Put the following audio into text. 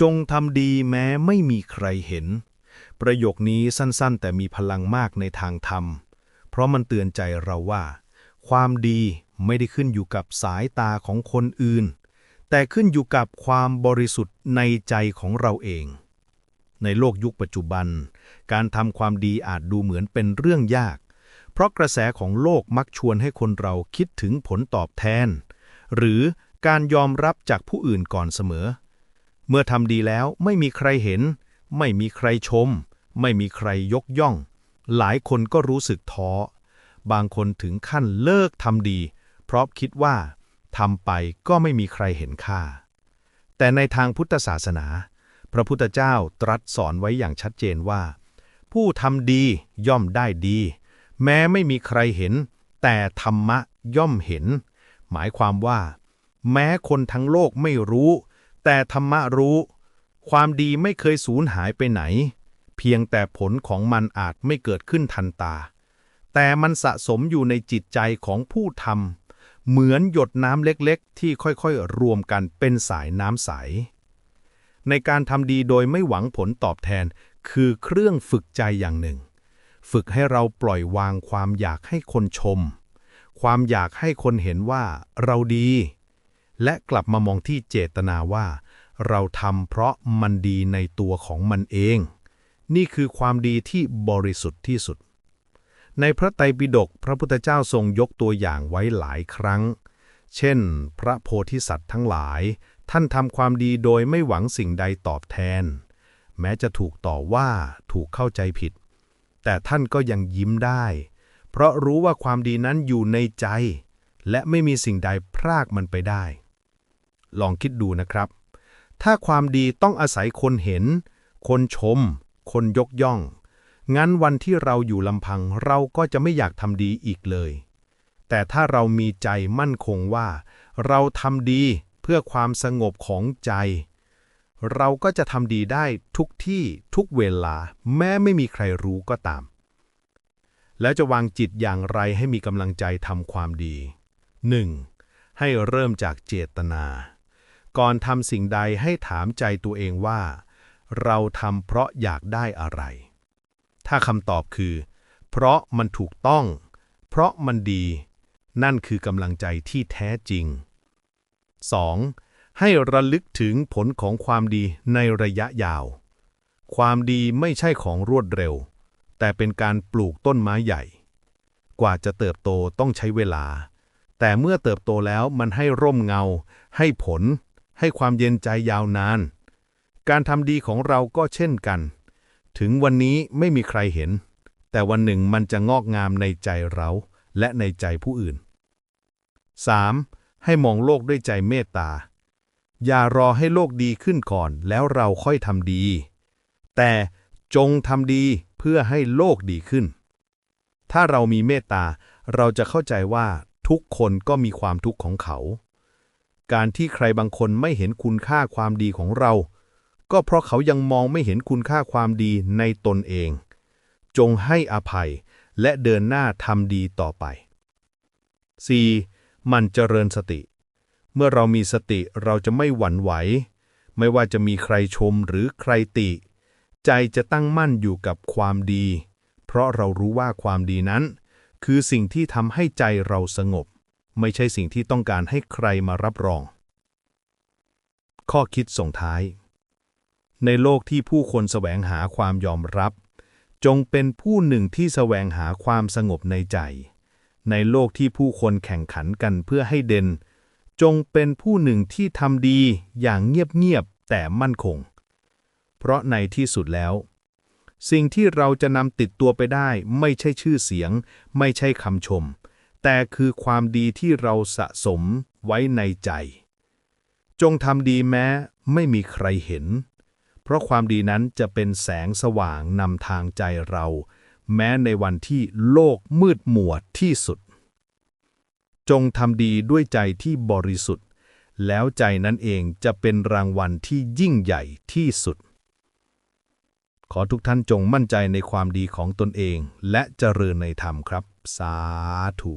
จงทำดีแม้ไม่มีใครเห็น ประโยคนี้สั้นๆ แต่มีพลังมากในทางธรรม เพราะมันเตือนใจเราว่า ความดีไม่ได้ขึ้นอยู่กับสายตาของคนอื่น แต่ขึ้นอยู่กับความบริสุทธิ์ในใจของเราเอง ในโลกยุคปัจจุบัน การทำความดีอาจดูเหมือนเป็นเรื่องยาก เพราะกระแสของโลกมักชวนให้คนเราคิดถึงผลตอบแทน หรือการยอมรับจากผู้อื่นก่อนเสมอ เมื่อทำดีแล้วไม่มีใครเห็น ไม่มีใครชม ไม่มีใครยกย่อง หลายคนก็รู้สึกท้อ บางคนถึงขั้นเลิกทำดี เพราะคิดว่าทำไปก็ไม่มีใครเห็นค่า แต่ในทางพุทธศาสนา พระพุทธเจ้าตรัสสอนไว้อย่างชัดเจนว่า ผู้ทำดีย่อมได้ดี แม้ไม่มีใครเห็น แต่ธรรมะย่อมเห็น หมายความว่า แม้คนทั้งโลกไม่รู้ แต่ธรรมะรู้ ความดีไม่เคยสูญหายไปไหน เพียงแต่ผลของมันอาจไม่เกิดขึ้นทันตา แต่มันสะสมอยู่ในจิตใจของผู้ทำเหมือนหยดน้ำเล็กๆ ที่ค่อยๆ รวมกันเป็นสายน้ำใส ในการทำดีโดยไม่หวังผลตอบแทนคือเครื่องฝึกใจอย่างหนึ่ง ฝึกให้เราปล่อยวางความอยากให้คนชม ความอยากให้คนเห็นว่าเราดี และกลับมามองที่เจตนาว่า เราทำเพราะมันดีในตัวของมันเอง นี่คือความดีที่บริสุทธิ์ที่สุด ในพระไตรปิฎกพระพุทธเจ้าทรงยกตัวอย่างไว้หลายครั้ง เช่น พระโพธิสัตว์ทั้งหลาย ท่านทำความดีโดยไม่หวังสิ่งใดตอบแทน แม้จะถูกต่อว่าถูกเข้าใจผิด แต่ท่านก็ยังยิ้มได้ เพราะรู้ว่าความดีนั้นอยู่ในใจและไม่มีสิ่งใดพรากมันไปได้ ลองคิดดูนะครับ ถ้าความดีต้องอาศัยคนเห็น คนชม คนยกย่อง งั้นวันที่เราอยู่ลำพังเราก็จะไม่อยากทำดีอีกเลย แต่ถ้าเรามีใจมั่นคงว่า เราทำดีเพื่อความสงบของใจ เราก็จะทำดีได้ทุกที่ทุกเวลา แม้ไม่มีใครรู้ก็ตาม แล้วจะวางจิตอย่างไรให้มีกำลังใจทำความดี 1. ให้เริ่มจากเจตนา ก่อนทำสิ่งใดให้ถามใจตัวเองว่า เราทำเพราะอยากได้อะไร ถ้าคำตอบคือ เพราะมันถูกต้อง เพราะมันดี นั่นคือกำลังใจที่แท้จริง 2. ให้ระลึกถึงผลของความดีในระยะยาว ความดีไม่ใช่ของรวดเร็ว แต่เป็นการปลูกต้นไม้ใหญ่ กว่าจะเติบโตต้องใช้เวลาแต่เมื่อเติบโตแล้วมันให้ร่มเงา ให้ผล ให้ความเย็นใจยาวนาน การทำดีของเราก็เช่นกัน ถึงวันนี้ไม่มีใครเห็น แต่วันหนึ่งมันจะงอกงามในใจเราและในใจผู้อื่น 3. ให้มองโลกด้วยใจเมตตา อย่ารอให้โลกดีขึ้นก่อนแล้วเราค่อยทำดี แต่จงทำดีเพื่อให้โลกดีขึ้น ถ้าเรามีเมตตา เราจะเข้าใจว่าทุกคนก็มีความทุกข์ของเขา การที่ใครบางคนไม่เห็นคุณค่าความดีของเรา ก็เพราะเขายังมองไม่เห็นคุณค่าความดีในตนเอง จงให้อภัยและเดินหน้าทำดีต่อไป 4. มันเจริญสติ เมื่อเรามีสติเราจะไม่หวั่นไหว ไม่ว่าจะมีใครชมหรือใครติ ใจจะตั้งมั่นอยู่กับความดี เพราะเรารู้ว่าความดีนั้น คือสิ่งที่ทำให้ใจเราสงบ ไม่ใช่สิ่งที่ต้องการให้ใครมารับรอง ข้อคิดส่งท้าย ในโลกที่ผู้คนแสวงหาความยอมรับ จงเป็นผู้หนึ่งที่แสวงหาความสงบในใจ ในโลกที่ผู้คนแข่งขันกันเพื่อให้เด่น จงเป็นผู้หนึ่งที่ทำดีอย่างเงียบๆแต่มั่นคง เพราะในที่สุดแล้วสิ่งที่เราจะนำติดตัวไปได้ไม่ใช่ชื่อเสียง ไม่ใช่คำชม แต่คือความดีที่เราสะสมไว้ในใจ จงทำดีแม้ไม่มีใครเห็น เพราะความดีนั้นจะเป็นแสงสว่างนำทางใจเรา แม้ในวันที่โลกมืดมัวที่สุด จงทำดีด้วยใจที่บริสุทธิ์ แล้วใจนั้นเองจะเป็นรางวัลที่ยิ่งใหญ่ที่สุด ขอทุกท่านจงมั่นใจในความดีของตนเอง และเจริญในธรรมครับ สาธุ